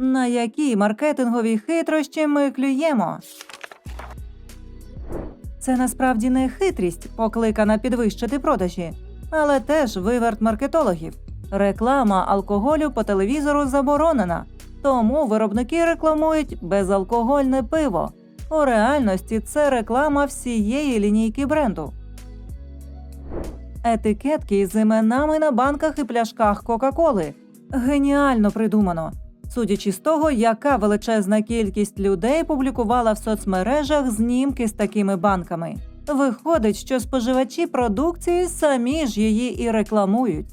На які маркетингові хитрощі ми клюємо? Це насправді не хитрість, покликана підвищити продажі, але теж виверт маркетологів. Реклама алкоголю по телевізору заборонена, тому виробники рекламують безалкогольне пиво. У реальності це реклама всієї лінійки бренду. Етикетки з іменами на банках і пляшках Кока-Коли. Геніально придумано. Судячи з того, яка величезна кількість людей публікувала в соцмережах знімки з такими банками. Виходить, що споживачі продукції самі ж її і рекламують.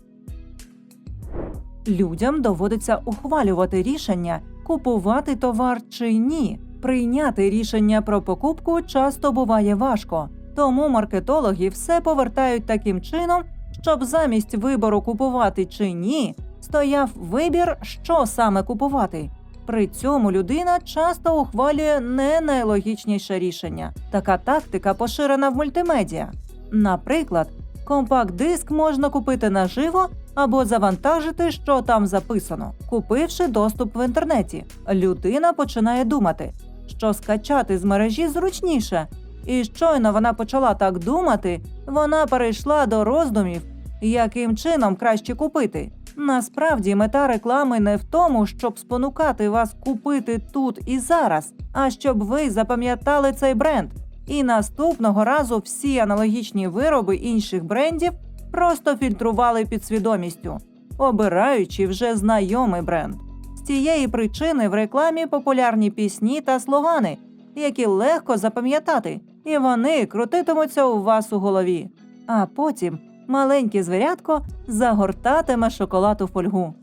Людям доводиться ухвалювати рішення, купувати товар чи ні. Прийняти рішення про покупку часто буває важко, тому маркетологи все повертають таким чином, щоб замість вибору купувати чи ні, стояв вибір, що саме купувати. При цьому людина часто ухвалює не найлогічніше рішення. Така тактика поширена в мультимедіа. Наприклад, компакт-диск можна купити наживо або завантажити, що там записано, купивши доступ в інтернеті. Людина починає думати, що скачати з мережі зручніше. І щойно вона почала так думати, вона перейшла до роздумів, яким чином краще купити. Насправді мета реклами не в тому, щоб спонукати вас купити тут і зараз, а щоб ви запам'ятали цей бренд. І наступного разу всі аналогічні вироби інших брендів просто фільтрували підсвідомістю, обираючи вже знайомий бренд. З цієї причини в рекламі популярні пісні та слогани, які легко запам'ятати, і вони крутитимуться у вас у голові. А потім маленьке звірятко загортатиме шоколад у фольгу.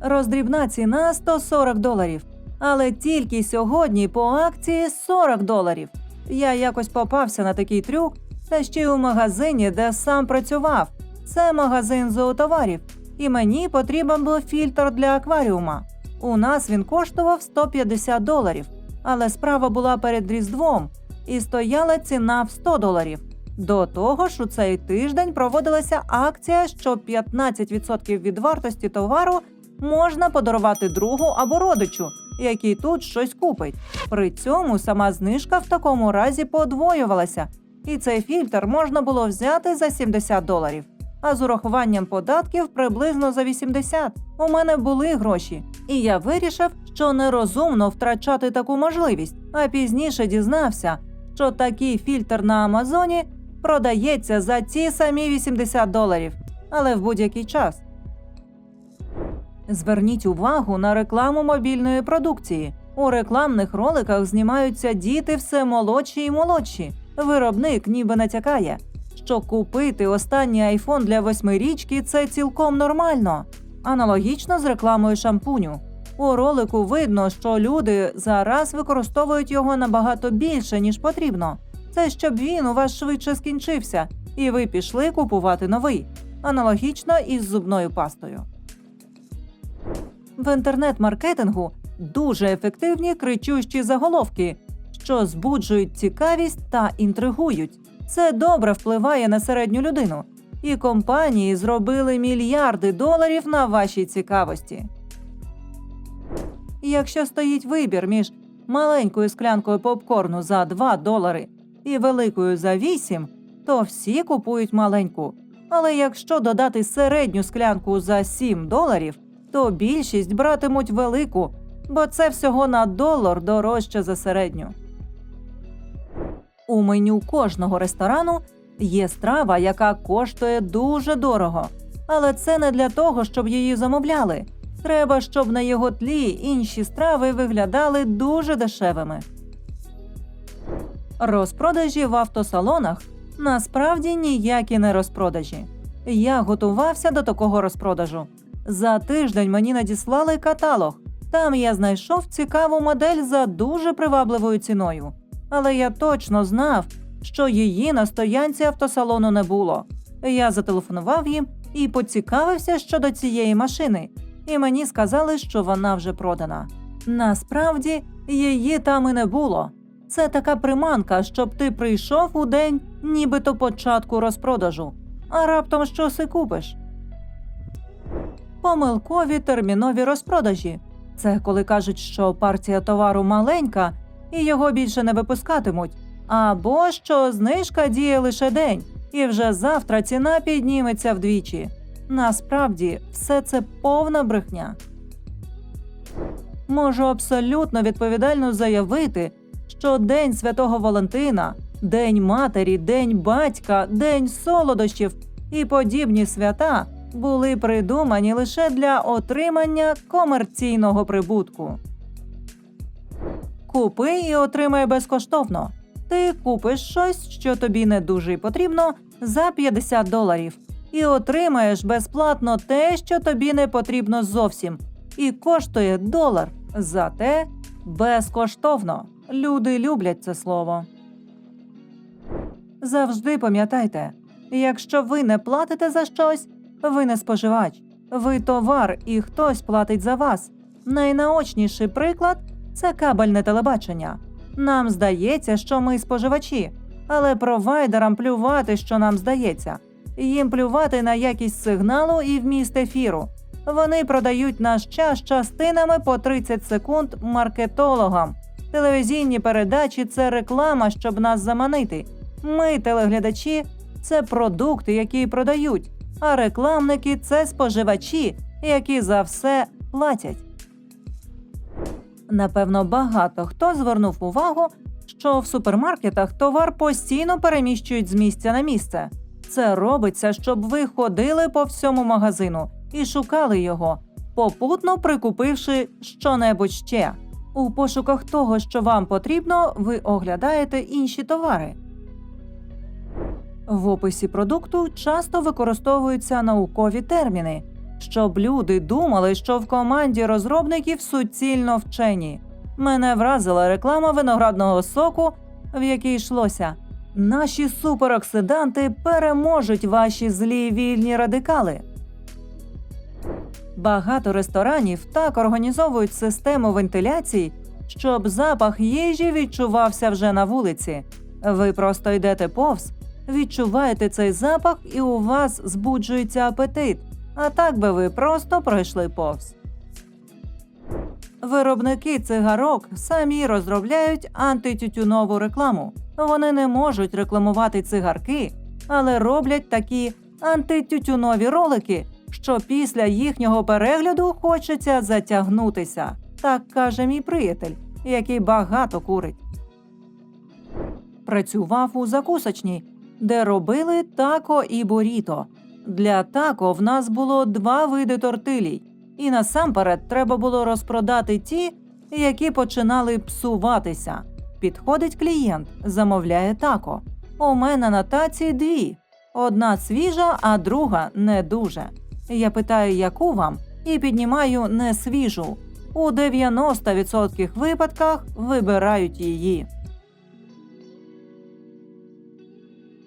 Роздрібна ціна 140 доларів. Але тільки сьогодні по акції 40 доларів. Я якось попався на такий трюк, та ще й у магазині, де сам працював. Це магазин зоотоварів, і мені потрібен був фільтр для акваріума. У нас він коштував 150 доларів, але справа була перед Різдвом, і стояла ціна в 100 доларів. До того ж, у цей тиждень проводилася акція, що 15% від вартості товару можна подарувати другу або родичу, який тут щось купить. При цьому сама знижка в такому разі подвоювалася, і цей фільтр можна було взяти за 70 доларів. А з урахуванням податків приблизно за 80. У мене були гроші, і я вирішив, що нерозумно втрачати таку можливість. А пізніше дізнався, що такий фільтр на Амазоні продається за ті самі 80 доларів, але в будь-який час. Зверніть увагу на рекламу мобільної продукції. У рекламних роликах знімаються діти все молодші і молодші. Виробник ніби натякає, що купити останній айфон для восьмирічки це цілком нормально. Аналогічно з рекламою шампуню. У ролику видно, що люди зараз використовують його набагато більше, ніж потрібно. Це щоб він у вас швидше скінчився, і ви пішли купувати новий. Аналогічно із зубною пастою. В інтернет-маркетингу дуже ефективні кричущі заголовки, що збуджують цікавість та інтригують. Це добре впливає на середню людину, і компанії зробили мільярди доларів на вашій цікавості. Якщо стоїть вибір між маленькою склянкою попкорну за 2 долари і великою за 8, то всі купують маленьку. Але якщо додати середню склянку за 7 доларів, то більшість братимуть велику, бо це всього на долар дорожче за середню. У меню кожного ресторану є страва, яка коштує дуже дорого. Але це не для того, щоб її замовляли. Треба, щоб на його тлі інші страви виглядали дуже дешевими. Розпродажі в автосалонах насправді ніякі не розпродажі. Я готувався до такого розпродажу. За тиждень мені надіслали каталог. Там я знайшов цікаву модель за дуже привабливою ціною. Але я точно знав, що її на стоянці автосалону не було. Я зателефонував їм і поцікавився щодо цієї машини, і мені сказали, що вона вже продана. Насправді її там і не було. Це така приманка, щоб ти прийшов у день, нібито початку розпродажу, а раптом щось і купиш. помилкові термінові розпродажі. Це коли кажуть, що партія товару маленька і його більше не випускатимуть, або що знижка діє лише день, і вже завтра ціна підніметься вдвічі. Насправді, все це повна брехня. Можу абсолютно відповідально заявити, що День Святого Валентина, День Матері, День батька, День солодощів і подібні свята були придумані лише для отримання комерційного прибутку. Купи і отримай безкоштовно. Ти купиш щось, що тобі не дуже потрібно, за 50 доларів, і отримаєш безплатно те, що тобі не потрібно зовсім, і коштує долар. Зате безкоштовно. Люди люблять це слово. Завжди пам'ятайте, якщо ви не платите за щось, ви не споживач, ви товар і хтось платить за вас. Найнаочніший приклад це кабельне телебачення. Нам здається, що ми споживачі, але провайдерам плювати, що нам здається. Їм плювати на якість сигналу і вміст ефіру. Вони продають наш час частинами по 30 секунд маркетологам. Телевізійні передачі це реклама, щоб нас заманити. Ми, телеглядачі, це продукти, які продають, а рекламники це споживачі, які за все платять. Напевно, багато хто звернув увагу, що в супермаркетах товар постійно переміщують з місця на місце. Це робиться, щоб ви ходили по всьому магазину і шукали його, попутно прикупивши щонебудь ще. У пошуках того, що вам потрібно, ви оглядаєте інші товари. В описі продукту часто використовуються наукові терміни, щоб люди думали, що в команді розробників суцільно вчені. Мене вразила реклама виноградного соку, в якій йшлося. Наші супероксиданти переможуть ваші злі вільні радикали. Багато ресторанів так організовують систему вентиляції, щоб запах їжі відчувався вже на вулиці. Ви просто йдете повз, відчуваєте цей запах, і у вас збуджується апетит. А так би ви просто пройшли повз. Виробники цигарок самі розробляють антитютюнову рекламу. Вони не можуть рекламувати цигарки, але роблять такі антитютюнові ролики, що після їхнього перегляду хочеться затягнутися. Так каже мій приятель, який багато курить. Працював у закусочній, де робили тако і буріто. Для тако в нас було два види тортилій, і насамперед треба було розпродати ті, які починали псуватися. Підходить клієнт, замовляє тако. У мене на таці дві: одна свіжа, а друга не дуже. Я питаю, яку вам, і піднімаю не свіжу. У 90% випадках вибирають її.